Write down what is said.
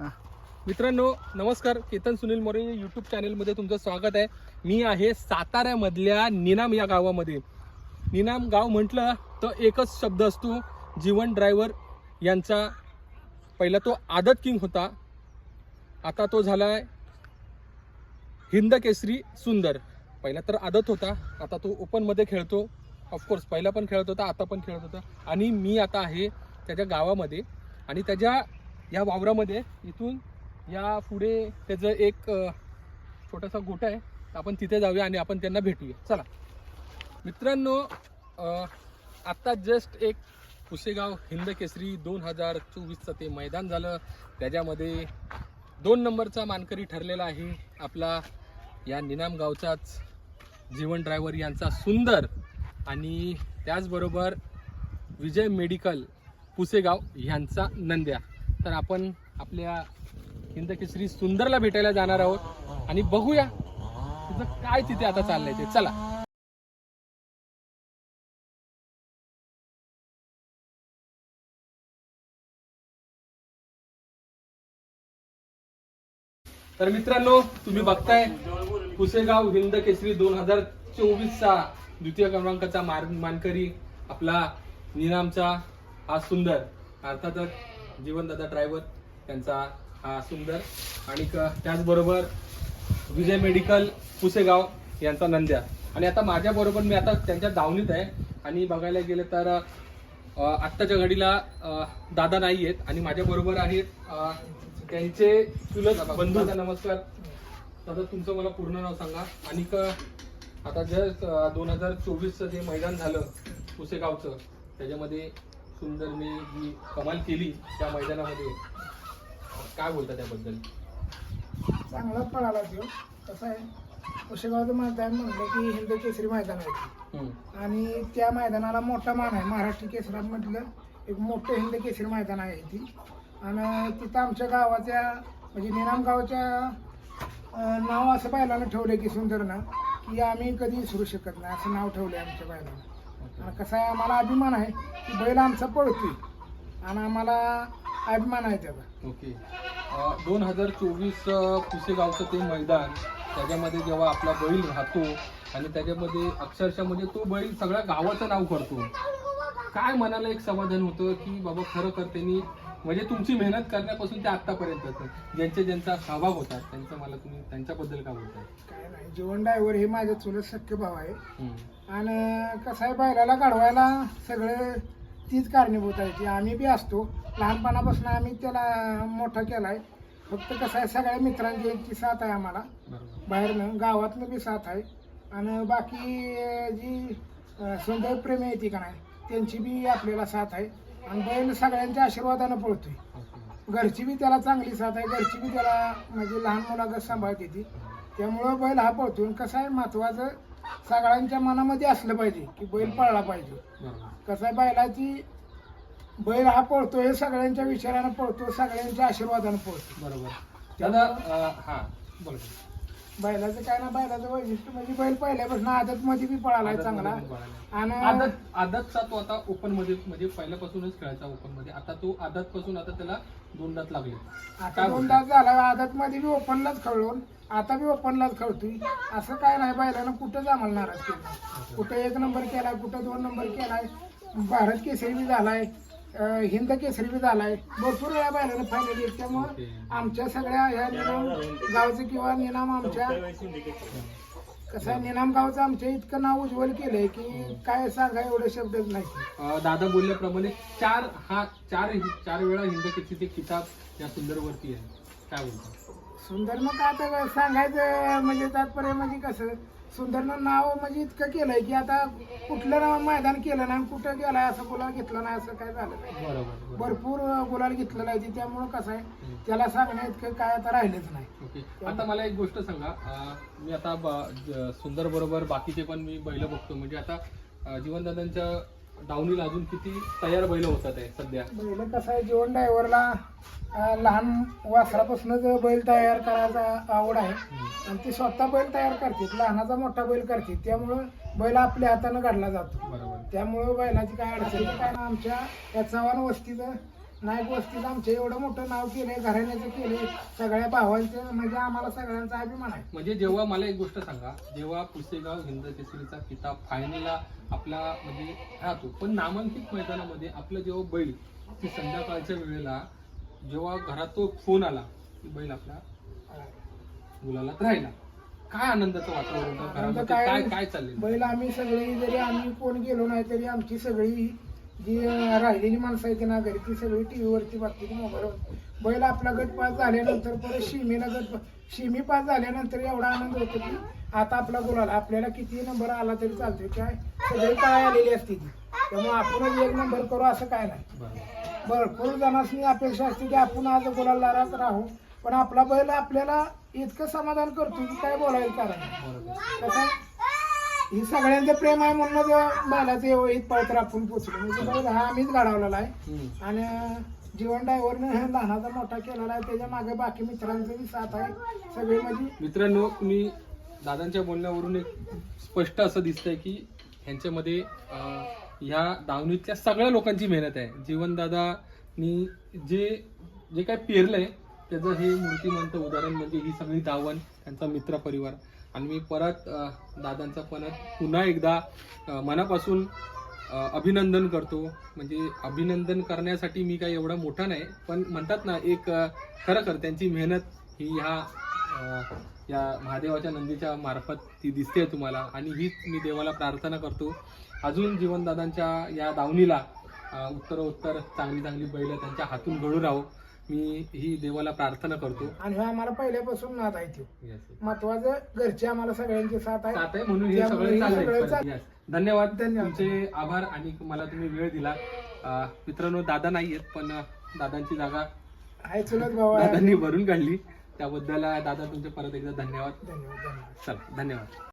मित्रांनो नमस्कार. केतन सुनील मोरे यूट्यूब चॅनलमध्ये तुमचं स्वागत आहे. मी आहे साताऱ्यामधल्या निनाम या गावामध्ये. निनाम गाव म्हटलं तर एकच शब्द असतो जीवन ड्रायव्हर यांचा. पहिला तो आदत किंग होता. आता तो झाला आहे हिंद केसरी सुंदर. पहिला तर आदत होता आता तो ओपनमध्ये खेळतो. ऑफकोर्स पहिला पण खेळत होता आता पण खेळत होता. आणि मी आता आहे त्याच्या गावामध्ये. आणि त्याच्या या वावरामध्ये इथून या पुढे त्याचं एक छोटासा गोठा आहे. आपण तिथे जाऊया आणि आपण त्यांना भेटूया. चला. मित्रांनो आत्ता जस्ट एक पुसेगाव हिंद केसरी दोन हजार चोवीसचं ते मैदान झालं. त्याच्यामध्ये दोन नंबरचा मानकरी ठरलेला आहे आपला या निनाम गावचाच जीवन ड्रायव्हर यांचा सुंदर आणि त्याचबरोबर विजय मेडिकल पुसेगाव ह्यांचा नंद्या. तर आपण आपल्या हिंदकेसरी सुंदरला भेटायला जाणार आहोत. आणि बघूया तिथं काय तिथे आता चाललंय ते. चला. तर मित्रांनो तुम्ही बघताय पुसेगाव हिंद केसरी दोन हजार चोवीसचा द्वितीय क्रमांकाचा मानकरी आपला निनामचा हा सुंदर. अर्थातच जीवनदादा ड्रायव्हर त्यांचा हा सुंदर आणि क- त्याचबरोबर विजय मेडिकल पुसेगाव यांचा नंद्या. आणि आता माझ्या बरोबर मी आता त्यांच्या दावणीत आहे. आणि बघायला गेलं तर आत्ताच्या घडीला दादा नाही आहेत. आणि माझ्या बरोबर आहेत त्यांचे चुलत बंधू. नमस्कार. दादा तुमचं मला पूर्ण नाव सांगा. आणि आता जर दोन हजार चोवीसचं जे मैदान झालं पुसेगावचं त्याच्यामध्ये सुंदरने जी कमाल केली त्या मैदानामध्ये काय बोलता त्याबद्दल? चांगला पळाला तो. कसं आहे कुशेगावचं मैदान म्हणलं की हिंद केसरी मैदान आहे. आणि त्या मैदानाला मोठा मान आहे. महाराष्ट्र केसरात म्हटलं एक मोठं हिंद केसरी मैदान आहे ती. आणि तिथं आमच्या गावाच्या म्हणजे निनाम गावच्या नाव असं बैलानं ठेवलं की सुंदरनं की आम्ही कधी विसरू शकत नाही. असं नाव ठेवलं आमच्या बैलानं. आणि कसं आहे आम्हाला अभिमान आहे की बैल आमचा पळतोय. आणि आम्हाला अभिमान आहे त्याचा. ओके. दोन हजार चोवीस कुसेगावचं ते मैदान त्याच्यामध्ये जेव्हा आपला बैल राहतो आणि त्याच्यामध्ये अक्षरशः म्हणजे तो बैल सगळ्या गावाचं नाव करतो. काय मनाला एक समाधान होतं की बाबा खरं तर त्यांनी म्हणजे तुमची मेहनत करण्यापासून ते आत्तापर्यंत ज्यांचे ज्यांचा सहभाग होता त्यांचं मला तुम्ही त्यांच्याबद्दल काय बोलताय? काय नाही जीवन ड्रायव्हर हे माझं चुलत सख्य भाव आहे. आणि कसं आहे बैलाला घडवायला सगळे तीच कारणीभूत आहे की आम्ही बी असतो. लहानपणापासून आम्ही त्याला मोठा केलाय. फक्त कसं आहे सगळ्या मित्रांची यांची साथ आहे आम्हाला. बरोबर. बाहेरनं गावातनं बी साथ आहे. आणि बाकी जी अं, सुंदर प्रेमी आहे ती का नाही त्यांची बी आपल्याला साथ आहे. आणि बैल सगळ्यांच्या आशीर्वादानं पळतोय. घरची बी त्याला चांगली साथ आहे घरची बी त्याला म्हणजे लहान मुलागत सांभाळते ती त्यामुळं बैल हा पळतो आणि कसं आहे महत्वाचं सगळ्यांच्या मनामध्ये असलं पाहिजे की बैल पळला पाहिजे. बरोबर कसं आहे बैलाची बैल हा पळतो हे सगळ्यांच्या विचारानं पळतो सगळ्यांच्या आशीर्वादानं पळतो बरोबर. अं, हा. बोला. बैलाचं काय ना बैलाचं वैशिष्ट्य म्हणजे बैल पहिल्यापासून आदत मध्ये बी पळालाय चांगला आणि आदत आदतचा तो आता ओपनमध्ये म्हणजे पहिल्यापासूनच खेळायचा ओपनमध्ये आता तो आदत पासून आता त्याला दोन दात लागले. आता काय दोन बोलताय? तास झाला आदत मध्ये बी ओपनलाच खेळून आता बी ओपनलाच खेळतोय. असं काय नाही बैलानं नाराज केलं कुठं एक नंबर केलाय कुठं दोन नंबर केलाय. भारत केसरी बी झालाय. हिंद केसरी बी झालाय. भरपूर वेळा बैलानं फायनल येत त्यामुळं. आमच्या सगळ्या ह्या निनाम गावचं किंवा निनाम आमच्या कसं निनाम गावचं आमच्या इतकं नाव उज्ज्वल केलंय की काय सांगा एवढे शब्दच नाही. अं, दादा बोलल्याप्रमाणे चार हा चार चार वेळा हिंद किती ते किताब या सुंदरवरती आहे काय बोलतो? सुंदर मग काय आता सांगायचं म्हणजे तात्पर्य म्हणजे कसं? सुंदरनं नाव म्हणजे इतकं केलंय की आता कुठलं नाव मैदान केलं नाही कुठं गेलाय असं गुलाल घेतलं नाही असं काय झालं नाही. बरोबर भरपूर गुलाल घेतलेला आहे त्यामुळं कसं आहे त्याला सांगण्या इतकं काय आता राहिलेच नाही. ओके. आता मला एक गोष्ट सांगा अं, मी आता ब- ज- सुंदर बरोबर बाकीचे पण मी बैल बघतो. म्हणजे आता अं, जीवनदादांच्या डावणीला अजून किती तयार बैल होतात आहे सध्या? बैल कसं आहे जीवन ड्रायव्हरला लहान वासरापासूनच बैल तयार करायचा आवड आहे. आणि ते स्वतः बैल तयार करतात लहानाचा मोठा बैल करतात त्यामुळं बैल आपल्या हातानं काढला जातो. बरोबर. त्यामुळं बैलाची काय अडचण. काय ना आमच्या या चव्हाण वस्तीचं नाईक वस्तीत आमचं एवढं मोठं नाव केलंय घराण्याचं केलंय सगळ्या भावांचं म्हणजे आम्हाला सगळ्यांचा अभिमान आहे. म्हणजे जेव्हा मला एक गोष्ट सांगा जेव्हा पुसेगाव हिंद केसरीचा किताब फायनलला आपला म्हणजे राहतो पण नामांकित मैदानामध्ये आपलं जेव्हा बैल ती संध्याकाळच्या वेळेला जेव्हा घरात तो फोन आला की बैल आपला मुलाला राहिला काय आनंदाचं वातावरण होतं घरामध्ये? काय- काय चाललेलं? बैल आम्ही सगळी जरी आम्ही कोण गेलो नाही तरी आमची सगळी जी राहिलेली माणसं आहेत ना घरी ती सगळी टी व्हीवरती बघते मोबाईलवर बैल आपला गट पास झाल्यानंतर परत शिमीला गट शिमी पास झाल्यानंतर एवढा आनंद होतो की आता आपला गुलाल आपल्याला किती नंबर आला तरी चालतोय. काय? सगळी काय आलेली असते ती. त्यामुळे आपणच एक नंबर करू असं काय नाही. बरं. भरपूर जणांनी अपेक्षा असते की आपण आज गुलालदारात राहू. पण आपला बैल आपल्याला इतकं समाधान करतो की काय बोलायचं कारण? कसं ही सगळ्यांचं प्रेम आहे म्हणून बैलाचं इत पावतर आपण पोचलो म्हणजे बैल हा आम्हीच घडवलेला आहे. आणि जीवन ड्रायव्हरनं लहानाचा मोठा केलेला आहे. त्याच्यामागे बाकी मित्रांचं बी साथ आहे. सगळे म्हणजे मित्रांनो तुम्ही दादांच्या बोलण्यावरून एक स्पष्ट असं दिसतंय की ह्यांच्यामध्ये ह्या दावणीतल्या सगळ्या लोकांची मेहनत आहे. जीवनदादानी जे जे काय पेरलंय त्याचं हे मूर्तिमंत उदाहरण म्हणजे ही सगळी दावण त्यांचा मित्र परिवार. आणि मी परत दादांचा परत पुन्हा एकदा मनापासून अभिनंदन करतो. म्हणजे अभिनंदन करण्यासाठी मी काही एवढा मोठा नाही पण म्हणतात ना एक खरं खरं त्यांची मेहनत ही ह्या या महादेवाच्या नंदीच्या मार्फत ती दिसते तुम्हाला. आणि हीच मी देवाला प्रार्थना करतो. अजून जीवनदादांच्या या दावणीला उत्तरोत्तर चांगली चांगली बैलं त्यांच्या हातून घडू राहो. मी ही देवाला प्रार्थना करतो. आणि हे आम्हाला पहिल्यापासून नाद आहे ते. Yes. महत्वाचं घरचे आम्हाला सगळ्यांची साथ आहे. साथ आहे म्हणून हे त्यामुळे सगळं हे चाललंय. सगळं पण. चाल- Yes. धन्यवाद. धन्यवाद. तुमचे आभार आणि मला तुम्ही वेळ दिला. अं, मित्रांनो दादा नाही आहेत पण अं, दादांची जागा आहे चुलत भाऊ आहे. दादांनी भरून काढली. त्याबद्दल अं, दादा तुमचे परत एकदा धन्यवाद. धन्यवाद धन्यवाद. चल धन्यवाद.